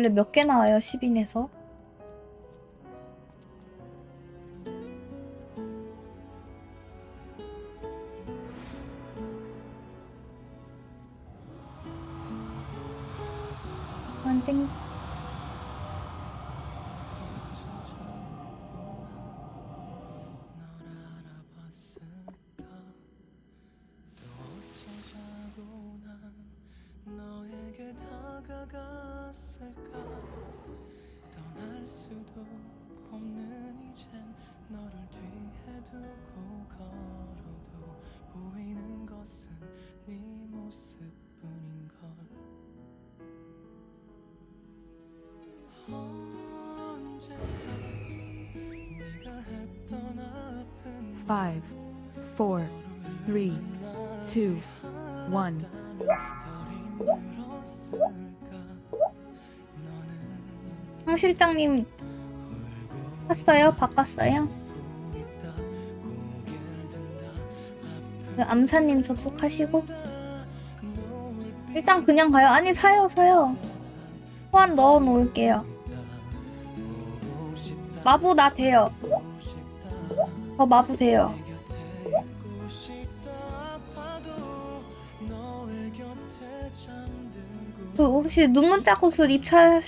원래 몇 개 나와요 10인에서? 안 땡. 너를 뒤에 두고 걸어도 보이는 것은 네 모습뿐인걸 언젠가 네가 했던 아픈 Five, four, three, two, one. 황 실장님 샀어요? 바꿨어요? 그 암사님 접속하시고 일단 그냥 가요. 아니 사요 사요. 호환 넣어 놓을게요. 마부 나 돼요. 저 마부 돼요. 그 혹시 눈문 자국을 입찰